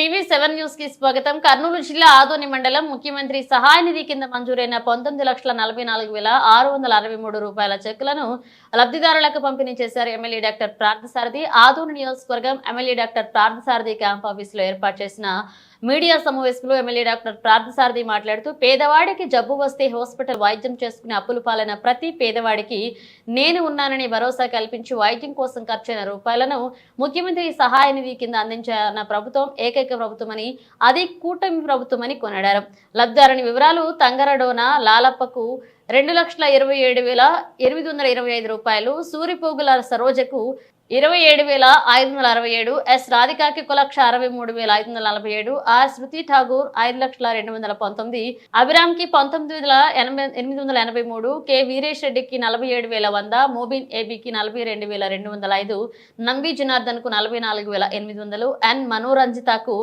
TV seven న్యూస్కి స్వాగతం. కర్నూలు జిల్లా ఆదోని మండలం ముఖ్యమంత్రి సహాయ నిధి కింద మంజూరైన పంతొమ్మిది లక్షల నలభై నాలుగు వేల ఆరు వందల అరవై మూడు రూపాయల చెక్కులను లబ్ధిదారులకు పంపిణీ చేశారు ఎమ్మెల్యే డాక్టర్ ప్రార్థసారథి. ఆదోని నియోజకవర్గం ఎమ్మెల్యే డాక్టర్ ప్రార్థసారథి క్యాంప్ ఆఫీసులో ఏర్పాటు చేసిన మీడియా సమావేశంలో ఎమ్మెల్యే డాక్టర్ ప్రార్థసారథి మాట్లాడుతూ పేదవాడికి జబ్బు వస్తే హాస్పిటల్ వైద్యం చేసుకుని అప్పులు పాలైన ప్రతి పేదవాడికి నేను ఉన్నానని భరోసా కల్పించి వైద్యం కోసం ఖర్చైన రూపాయలను ముఖ్యమంత్రి సహాయ నిధి కింద అందించిన ప్రభుత్వం ఏకైక ప్రభుత్వమని అది కూటమి ప్రభుత్వమని కొనడారు లబ్ధిదారుని వివరాలు తంగరడోన లాలప్పకు రెండు లక్షల ఇరవై ఏడు వేల ఎనిమిది వందల ఇరవై ఐదు రూపాయలు సూరిపోగుల సరోజకు ఇరవై ఏడు వేల ఐదు వందల అరవై ఏడు ఎస్. రాధికాకి ఒక లక్ష అరవై మూడు వేల ఐదు వందల నలభై ఏడు ఆర్ శృతి ఠాగూర్ ఐదు లక్షల రెండు వందల పంతొమ్మిది అభిరామ్కి పంతొమ్మిది వందల ఎనభై ఎనిమిది వందల ఎనభై మూడు కె. వీరేష్ రెడ్డికి నలభై ఏడు వేల వంద మోబిన్ ఏబీకి నలభై రెండు వేల రెండు వందల ఐదు నంబి జనార్దన్కు నలభై నాలుగు వేల ఎనిమిది వందలు ఎన్. మనోరంజితకు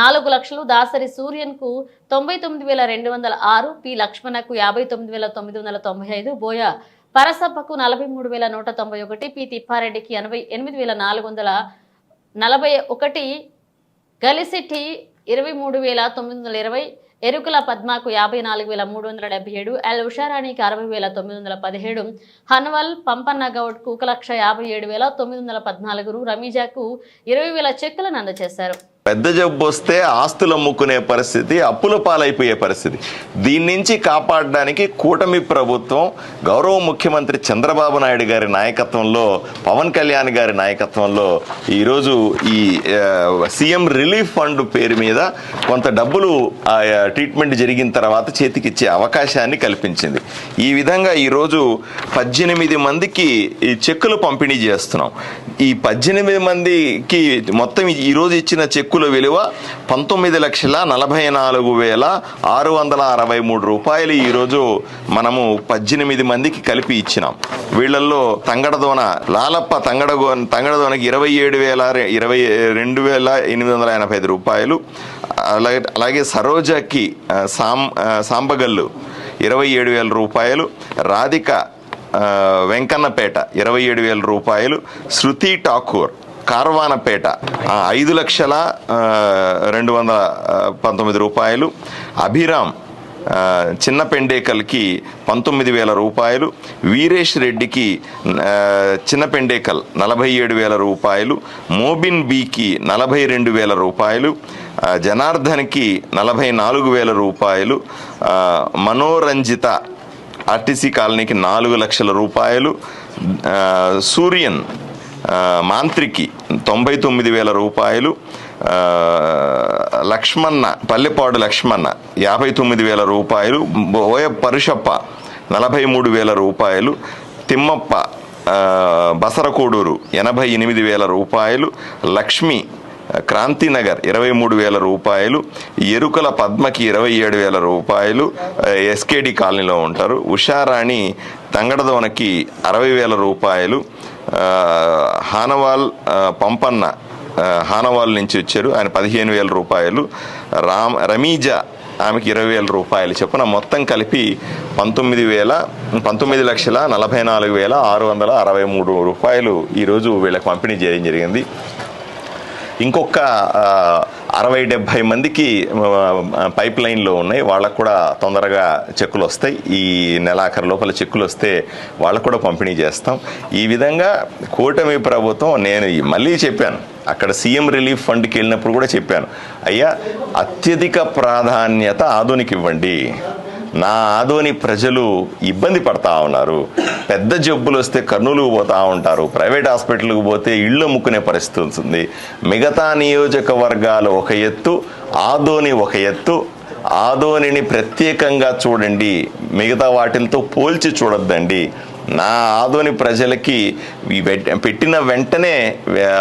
నాలుగు లక్షలు దాసరి సూర్యన్కు తొంభై తొమ్మిది వేల రెండు వందల ఆరు పి. లక్ష్మణకు యాభై తొమ్మిది వేల తొమ్మిది వందల తొంభై ఐదు బోయా పరసప్పకు నలభై మూడు వేల నూట తొంభై ఒకటి పి తిప్పారెడ్డికి ఎనభై ఎనిమిది వేల నాలుగు వందల నలభై ఒకటి గలిసిట్టి ఇరవై మూడు వేల తొమ్మిది వందల ఇరవై ఎరుకుల పద్మకు యాభై నాలుగు వేల మూడు వందల డెబ్బై ఏడు ఎల్ ఉషారాణికి అరవై వేల తొమ్మిది వందల పదిహేడు హన్వల్ పంపన్న గౌడ్కు ఒక లక్ష యాభై ఏడు వేల తొమ్మిది వందల పద్నాలుగు రమీజాకు ఇరవై వేల చెక్కులను అందజేశారు. పెద్ద జబ్బు వస్తే ఆస్తులు అమ్ముకునే పరిస్థితి అప్పుల పాలైపోయే పరిస్థితి. దీని నుంచి కాపాడడానికి కూటమి ప్రభుత్వం గౌరవ ముఖ్యమంత్రి చంద్రబాబు నాయుడు గారి నాయకత్వంలో పవన్ కళ్యాణ్ గారి నాయకత్వంలో ఈరోజు ఈ సీఎం రిలీఫ్ ఫండ్ పేరు మీద కొంత డబ్బులు ఆ, ట్రీట్మెంట్ జరిగిన తర్వాత చేతికిచ్చే అవకాశాన్ని కల్పించింది. ఈ విధంగా ఈరోజు పద్దెనిమిది మందికి ఈ చెక్కులు పంపిణీ చేస్తున్నాం. ఈ పద్దెనిమిది మందికి మొత్తం ఈరోజు ఇచ్చిన చెక్కుల విలువ పంతొమ్మిది లక్షల నలభై నాలుగు వేల ఆరు వందల అరవై మూడు రూపాయలు ఈరోజు మనము పద్దెనిమిది మందికి కలిపి ఇచ్చినాం. వీళ్ళల్లో తంగడదోన లాలప్ప తంగడగో తంగడదోనకి ఇరవై ఏడు వేల ఇరవై రెండు వేల ఎనిమిది వందల ఎనభై ఐదు రూపాయలు. అలాగే అలాగే సరోజకి సాం సాంబగల్లు ఇరవై ఏడు వేల రూపాయలు. రాధిక వెంకన్నపేట ఇరవై ఏడు వేల రూపాయలు శృతి ఠాకూర్ కార్వానపేట ఐదు లక్షల రెండు వందల పంతొమ్మిది రూపాయలు అభిరామ్ చిన్నపెండేకల్కి చిన్న పెండేకల్కి పంతొమ్మిది వేల రూపాయలు వీరేష్ రెడ్డికి చిన్నపెండేకల్ చిన్న పెండేకల్ నలభై ఏడు వేల రూపాయలు మోబిన్ బీకి నలభై రెండు వేల రూపాయలు జనార్దన్కి నలభై నాలుగు వేల రూపాయలు మనోరంజిత ఆర్టీసీ కాలనీకి నాలుగు లక్షల రూపాయలు సూర్యన్ మాంత్రికి తొంభై తొమ్మిది వేల రూపాయలు లక్ష్మణ పల్లెపాడు లక్ష్మణ యాభై తొమ్మిది వేల రూపాయలు బోయ పరుషప్ప నలభై మూడు వేల రూపాయలు తిమ్మప్ప బసరకోడూరు ఎనభై ఎనిమిది వేల రూపాయలు లక్ష్మి క్రాంతినగర్ ఇరవై మూడు వేల రూపాయలు ఎరుకల పద్మకి ఇరవై ఏడు వేల రూపాయలు ఎస్కేడి కాలనీలో ఉంటారు. ఉషారాణి తంగడదోనకి అరవై వేల రూపాయలు హానవాల్ పంపన్న హానవాల్ నుంచి వచ్చారు ఆయన పదిహేను వేల రూపాయలు రామ్ రమీజా ఆమెకి ఇరవై వేల రూపాయలు చొప్పున మొత్తం కలిపి పంతొమ్మిది వేల పంతొమ్మిది లక్షల నలభై నాలుగు వేల ఆరు వందల అరవై మూడు రూపాయలు ఈరోజు వీళ్ళకి పంపిణీ చేయడం జరిగింది. ఇంకొక అరవై డెబ్భై మందికి పైప్ లైన్లో ఉన్నాయి. వాళ్ళకు కూడా తొందరగా చెక్కులు వస్తాయి. ఈ నెలాఖరు లోపల చెక్కులు వస్తే వాళ్ళకు కూడా పంపిణీ చేస్తాం. ఈ విధంగా కూటమి ప్రభుత్వం నేను మళ్ళీ చెప్పాను. అక్కడ సీఎం రిలీఫ్ ఫండ్కి వెళ్ళినప్పుడు కూడా చెప్పాను. అయ్యా అత్యధిక ప్రాధాన్యత ఆధునిక ఇవ్వండి. నా ఆదోని ప్రజలు ఇబ్బంది పడతా ఉన్నారు. పెద్ద జబ్బులు వస్తే కర్నూలుకు పోతూ ఉంటారు. ప్రైవేట్ హాస్పిటల్కి పోతే ఇళ్ళు అమ్ముకునే పరిస్థితి ఉంటుంది. మిగతా నియోజకవర్గాలు ఒక ఎత్తు ఆదోని ఒక ఎత్తు. ఆదోనిని ప్రత్యేకంగా చూడండి. మిగతా వాటిలతో పోల్చి చూడొద్దండి. నా ఆదోని ప్రజలకి పెట్టిన వెంటనే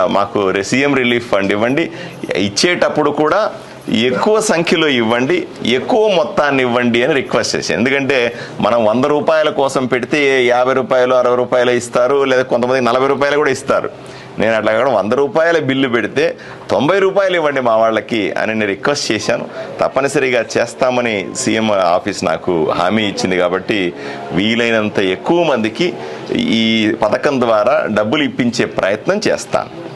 మాకు సీఎం రిలీఫ్ ఫండ్ ఇవ్వండి. ఇచ్చేటప్పుడు కూడా ఎక్కువ సంఖ్యలో ఇవ్వండి ఎక్కువ మొత్తాన్ని ఇవ్వండి అని రిక్వెస్ట్ చేశాను. ఎందుకంటే మనం వంద రూపాయల కోసం పెడితే యాభై రూపాయలు అరవై రూపాయలు ఇస్తారు లేదా కొంతమంది నలభై రూపాయలు కూడా ఇస్తారు. నేను అట్లా కాకుండా వంద రూపాయల బిల్లు పెడితే తొంభై రూపాయలు ఇవ్వండి మా వాళ్ళకి అని నేను రిక్వెస్ట్ చేశాను. తప్పనిసరిగా చేస్తామని సీఎం ఆఫీస్ నాకు హామీ ఇచ్చింది కాబట్టి వీలైనంత ఎక్కువ మందికి ఈ పథకం ద్వారా డబ్బులు ఇప్పించే ప్రయత్నం చేస్తాను.